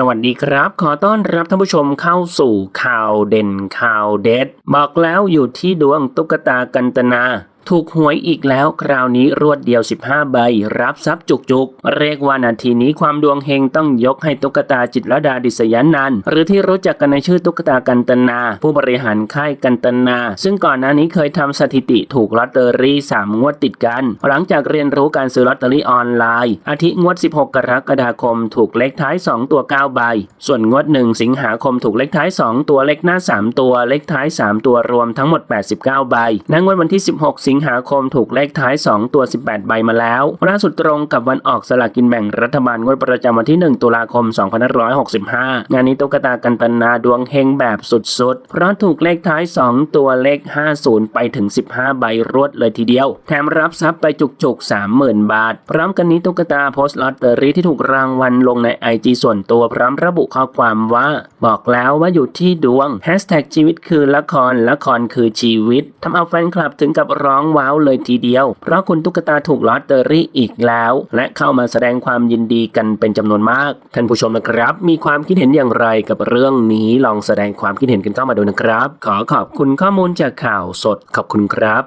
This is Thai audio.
สวัสดีครับ ขอต้อนรับท่านผู้ชมเข้าสู่ข่าวเด่นข่าวเด็ด บอกแล้วอยู่ที่ดวงตุ๊กตากันตนา ถูกหวยอีกแล้วคราวนี้รวดเดียว 15 ใบ รับทรัพย์จุกๆ เรียกว่านาทีนี้ความดวงเฮงต้องยกให้ตุ๊กตาจิตรดาดิษยานันหรือที่รู้จักกันในชื่อตุ๊กตากันตนา ผู้บริหารค่ายกันตนา ซึ่งก่อนหน้านี้เคยทำสถิติถูกลอตเตอรี่ 3 งวดติดกัน หลังจากเรียนรู้การซื้อลอตเตอรี่ออนไลน์ อาทิงวด 16 กรกฎาคม ถูกเลขท้าย 2 ตัว 9 ใบ ส่วนงวด 1 สิงหาคมถูกเลขท้าย 2 ตัวเลขหน้า 3 ตัวเลขท้าย 3 ตัวรวมทั้งหมด 89 ใบในงวดวันที่ 16 สิงหาคมถูกเลขท้าย 2 ตัว 18 ใบมาแล้วล่าสุดตรงกับวันออกสลากกินแบ่งรัฐบาลงวดประจำวันที่ 1 ตุลาคม 2565 งานนี้ตุ๊กตากันตนาดวงเฮงแบบสุดๆ เพราะถูกเลขท้าย 2 ตัวเลข 50 ไปถึง 15 ใบรวดเลยทีเดียว แถมรับทรัพย์ไปจุกๆ 30,000 บาท พร้อมกันนี้ตุ๊กตาโพสต์ลอตเตอรี่ที่ถูกรางวัลลงในไอจีส่วนตัวพร้อมระบุข้อความว่า บอกแล้วว่าอยู่ที่ดวงแฮชแท็กชีวิตคือละครละครคือชีวิตทำเอาแฟนคลับถึงกับร้องว้าวเลยทีเดียว เพราะคุณตุ๊กตาถูกลอตเตอรี่อีกแล้ว และเข้ามาแสดงความยินดีกันเป็นจำนวนมาก ท่านผู้ชมนะครับ มีความคิดเห็นอย่างไรกับเรื่องนี้ลองแสดงความคิดเห็นกันเข้ามาดูนะครับ ขอขอบคุณข้อมูลจากข่าวสดขอบคุณครับ